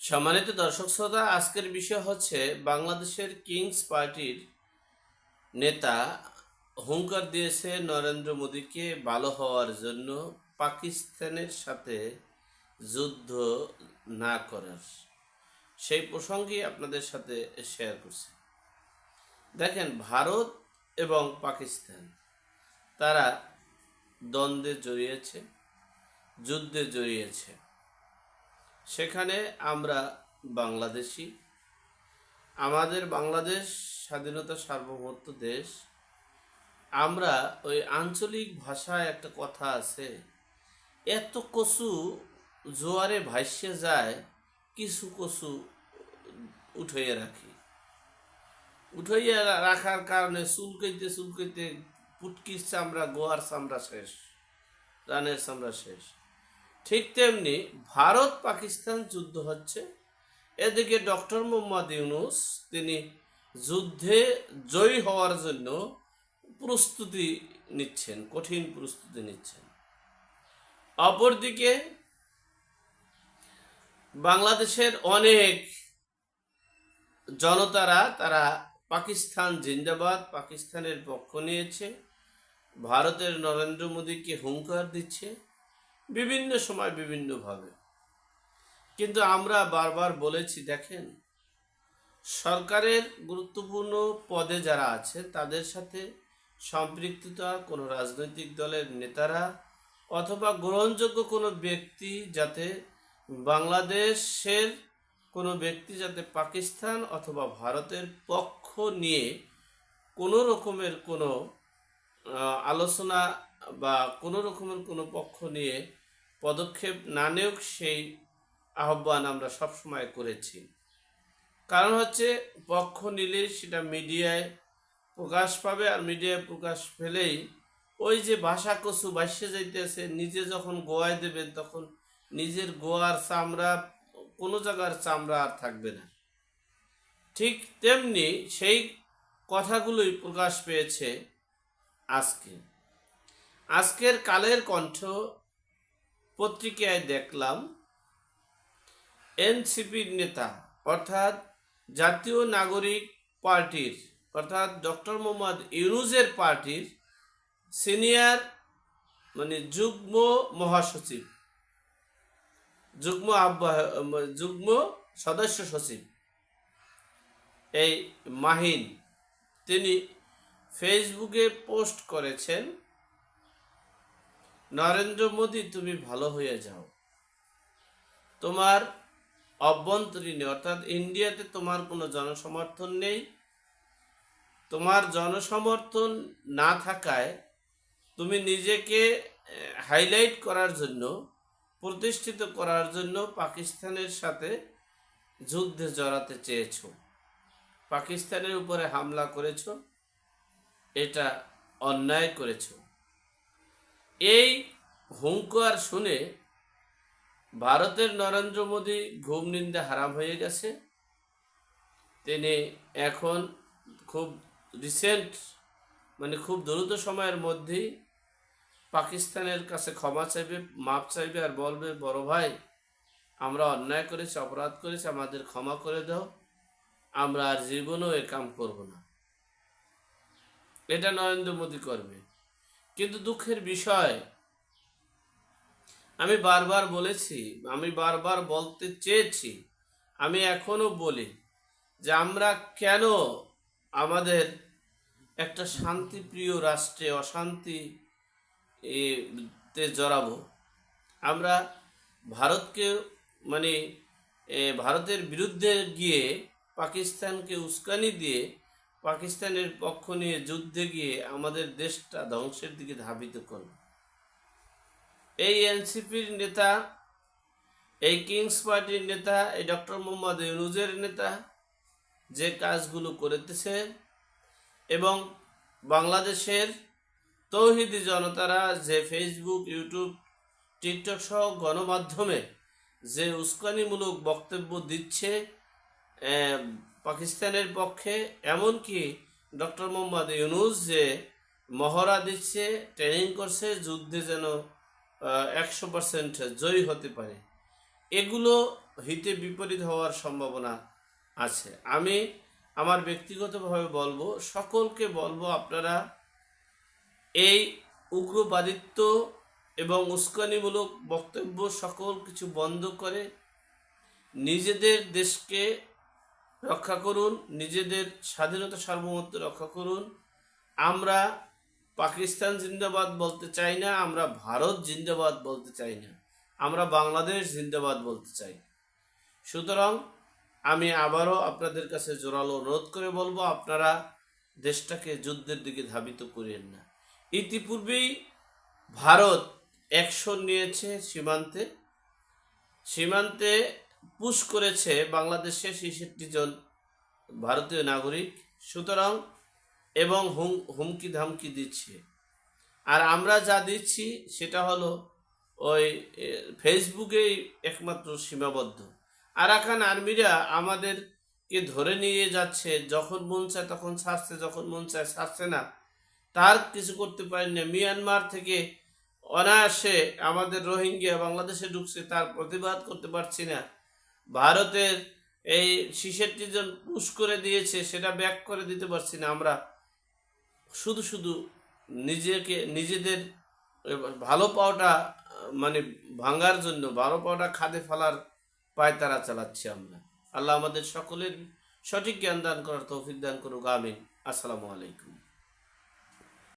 সম্মানিত দর্শক শ্রোতা, আজকের বিষয় হচ্ছে বাংলাদেশের কিংস পার্টির নেতা হুঙ্কার দিয়েছে নরেন্দ্র মোদীকে ভালো হওয়ার জন্য পাকিস্তানের সাথে যুদ্ধ না করার। সেই প্রসঙ্গে আপনাদের সাথে শেয়ার করছি। দেখেন, ভারত এবং পাকিস্তান, তারা দ্বন্দ্বে জড়িয়েছে, যুদ্ধে জড়িয়েছে। সেখানে আমরা বাংলাদেশি। আমাদের বাংলাদেশ স্বাধীনতা সার্বভৌমত্ব দেশ। আমরা ওই আঞ্চলিক ভাষায় একটা কথা আছে, এত কচু জোয়ারে ভাসিয়ে যায়, কিছু কচু উঠাইয়ে রাখি। উঠাইয়া রাখার কারণে চুলকাইতে চুলকাইতে পুটকির চামড়া, গোয়ার চামড়া শেষ, রানের চামড়া শেষ। ঠিক তেমনি ভারত পাকিস্তান যুদ্ধ হচ্ছে। এদিকে ডক্টর মোহাম্মদ ইউনুস, তিনি যুদ্ধে জয়ী হওয়ার জন্য প্রস্তুতি নিচ্ছেন, কঠিন প্রস্তুতি নিচ্ছেন। অপরদিকে বাংলাদেশের অনেক জনতারা, তারা পাকিস্তান জিন্দাবাদ, পাকিস্তানের পক্ষ নিয়েছে। ভারতের নরেন্দ্র মোদীকে হুঙ্কার দিচ্ছে। বিভিন্ন সময় বিভিন্নভাবে। কিন্তু আমরা বারবার বলেছি, দেখেন, সরকারের গুরুত্বপূর্ণ পদে যারা আছে, তাদের সাথে সম্পৃক্ততা, কোনো রাজনৈতিক দলের নেতারা অথবা গ্রহণযোগ্য কোনো ব্যক্তি যাতে বাংলাদেশের কোনো ব্যক্তি যাতে পাকিস্তান অথবা ভারতের পক্ষ নিয়ে কোনো রকমের কোনো আলোচনা বা কোনো রকমের কোনো পক্ষ নিয়ে পদক্ষেপ না নেওক সেই আহ্বান আমরা সবসময় করেছি। কারণ হচ্ছে, পক্ষ নিলে সেটা মিডিয়ায় প্রকাশ পাবে আর মিডিয়ায় প্রকাশ পেলেই ওই যে ভাষা কচু ভাসিয়ে যাইতেছে, নিজে যখন গোয়ায় দেবেন তখন নিজের গোয়ার চামড়া, কোনো জায়গার চামড়া আর থাকবে না। ঠিক তেমনি সেই কথাগুলোই প্রকাশ পেয়েছে আজকে। আজকের কালের কণ্ঠ পত্রিকায় দেখলাম, এনসিপির নেতা, অর্থাৎ জাতীয় নাগরিক পার্টির, অর্থাৎ ডক্টর মোহাম্মদ ইউনুজের পার্টির সিনিয়র মানে যুগ্ম মহাসচিব, যুগ্ম আহ্বায়ক যুগ্ম সদস্য সচিব, এই মাহিন, তিনি ফেসবুকে পোস্ট করেছেন, নরেন্দ্র মোদী, তুমি ভালো হয়ে যাও। তোমার অভ্যন্তরীণে অর্থাৎ ইন্ডিয়াতে তোমার কোনো জনসমর্থন নেই। তোমার জনসমর্থন না থাকায় তুমি নিজেকে হাইলাইট করার জন্য, প্রতিষ্ঠিত করার জন্য পাকিস্তানের সাথে যুদ্ধে জড়াতে চেয়েছো। পাকিস্তানের উপরে হামলা করেছ। এটা অন্যায় করেছ। এই হুঙ্কার শুনে ভারতের নরেন্দ্র মোদী ঘুম নিন্দে হারাম হয়ে গেছে। তিনি এখন খুব রিসেন্ট মানে খুব দ্রুত সময়ের মধ্যেই পাকিস্তানের কাছে ক্ষমা চাইবে মাপ চাইবে আর বলবে, বড় ভাই, আমরা অন্যায় করেছি, অপরাধ করেছি, আমাদের ক্ষমা করে দাও। আমরা আর জীবনেও এ কাম করব না। এটা নরেন্দ্র মোদী করবে। কিন্তু দুঃখের বিষয়, আমি বারবার বলেছি, আমি বারবার বলতে চেয়েছি, আমি এখনও বলি যে আমরা কেন আমাদের একটা শান্তিপ্রিয় রাষ্ট্রে অশান্তি তে জড়াবো? আমরা ভারতকে মানে ভারতের বিরুদ্ধে গিয়ে, পাকিস্তানকে উস্কানি দিয়ে পাকিস্তানের পক্ষ নিয়ে যুদ্ধে গিয়ে আমাদের দেশটা ধ্বংসের দিকে ধাবিত করব। এই এনসিপির নেতা, এই কিংস পার্টির নেতা, এই ডক্টর মোহাম্মদ ইউনুজের নেতা যে কাজগুলো করেতেছে এবং বাংলাদেশের তৌহিদি জনতারা যে ফেসবুক, ইউটিউব, টিকটক সহ গণমাধ্যমে যে উস্কানিমূলক বক্তব্য দিচ্ছে পাকিস্তানের পক্ষে এমনকি ডক্টর মোহাম্মদ ইউনুস যে মহড়া দিচ্ছে ট্রেনিং করছে, যুদ্ধে যেন একশো পার্সেন্ট জয়ী হতে পারে, এগুলো হিতে বিপরীত হওয়ার সম্ভাবনা আছে। আমি আমার ব্যক্তিগতভাবে বলব, সকলকে বলব আপনারা এই উগ্রবাদিত্ব এবং উস্কানিমূলক বক্তব্য সকল কিছু বন্ধ করে নিজেদের দেশকে রক্ষা করুন, নিজেদের স্বাধীনতা সার্বভৌমত্ব রক্ষা করুন। আমরা পাকিস্তান জিন্দাবাদ বলতে চাই না, আমরা ভারত জিন্দাবাদ বলতে চাই না, আমরা বাংলাদেশ জিন্দাবাদ বলতে চাই। সুতরাং আমি আবারও আপনাদের কাছে জোরালো অনুরোধ করে বলব, আপনারা দেশটাকে যুদ্ধের দিকে ধাবিত করেন না। ইতিপূর্বেই ভারত অ্যাকশন নিয়েছে সীমান্তে। সীমান্তে পুশ করেছে বাংলাদেশের ছেষট্টি জন ভারতীয় নাগরিক। সুতরাং এবং হুম, হুমকি ধামকি দিচ্ছে। আর আমরা যা দিচ্ছি সেটা হলো ওই ফেসবুকেই একমাত্র সীমাবদ্ধ। আরাকান আর্মিরা আমাদেরকে ধরে নিয়ে যাচ্ছে, যখন মন চায় তখন ছাড়ছে, যখন মন চায় ছাড়ছে না। তার কিছু করতে পারেন না। মিয়ানমার থেকে অনায়াসে আমাদের রোহিঙ্গিয়া বাংলাদেশে ঢুকছে, তার প্রতিবাদ করতে পারছি না। ভারতের এই ছেষট্টি জন পুশ করে দিয়েছে, সেটা ব্যাক করে দিতে পারছি না আমরা। শুধু শুধু নিজেকে, নিজেদের ভালো পাওয়াটা মানে ভাঙার জন্য, ভালো পাওয়াটা খাদে ফেলার পায়তারা চালাচ্ছি আমরা। আল্লাহ আমাদের সকলের সঠিক জ্ঞান দান করার তৌফিক দান করুক, আমিন। আসসালামু আলাইকুম।